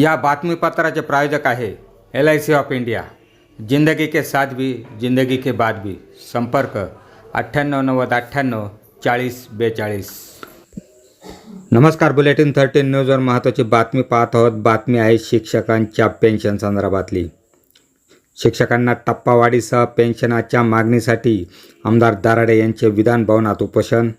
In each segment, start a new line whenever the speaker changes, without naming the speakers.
या बातमीपत्राचे प्रायोजक आहे L I C of India जिंदगी के साथ भी जिंदगी के बाद भी. संपर्क अठ्ठ्याण्णव नव्वद अठ्ठ्याण्णव चाळीस बेचाळीस. नमस्कार बुलेटिन थर्टीन न्यूजवर महत्त्वाची बातमी पाहत आहोत. बातमी आहे शिक्षकांच्या पेन्शन संदर्भातली. शिक्षकांना टप्पावाढीसह पेन्शनाच्या मागणीसाठी आमदार दाराडे यांचे विधान भवनात उपोषण.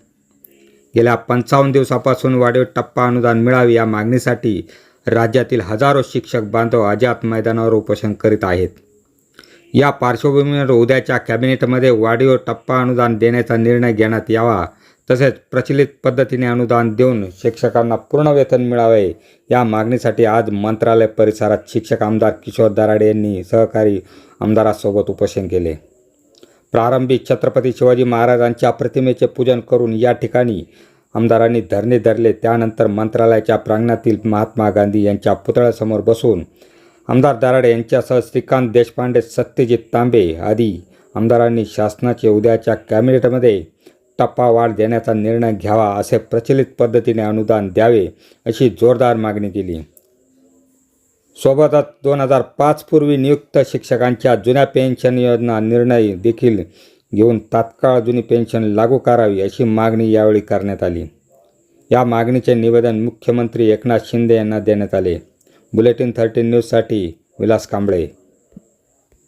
गेल्या पंचावन्न दिवसापासून वाढीव टप्पा अनुदान मिळावे या मागणीसाठी राज्यातील हजारो शिक्षक बांधव अजात मैदानावर उपोषण करीत आहेत. या पार्श्वभूमीवर उद्याच्या कॅबिनेटमध्ये वाढीव टप्पा अनुदान देण्याचा निर्णय घेण्यात यावा तसेच प्रचलित पद्धतीने अनुदान देऊन शिक्षकांना पूर्ण वेतन मिळावे या मागणीसाठी आज मंत्रालय परिसरात शिक्षक आमदार किशोर दराडे यांनी सहकारी आमदारासोबत उपोषण केले. प्रारंभी छत्रपती शिवाजी महाराजांच्या प्रतिमेचे पूजन करून या ठिकाणी आमदारांनी धरणे धरले त्यानंतर मंत्रालयाच्या प्रांगणातील महात्मा गांधी यांच्या पुतळ्यासमोर बसून आमदार दराडे यांच्यासह श्रीकांत देशपांडे सत्यजित तांबे आदी आमदारांनी शासनाचे उद्याच्या कॅबिनेटमध्ये टप्पावाढ देण्याचा निर्णय घ्यावा असे प्रचलित पद्धतीने अनुदान द्यावे अशी जोरदार मागणी केली. सोबतच दोन हजार पाचपूर्वी नियुक्त शिक्षकांच्या जुन्या पेन्शन योजना निर्णय देखील घेऊन तात्काळ जुनी पेन्शन लागू करावी अशी मागणी यावेळी करण्यात आली. या मागणीचे निवेदन मुख्यमंत्री एकनाथ शिंदे यांना देण्यात आले. बुलेटिन थर्टीन न्यूजसाठी विलास कांबळे.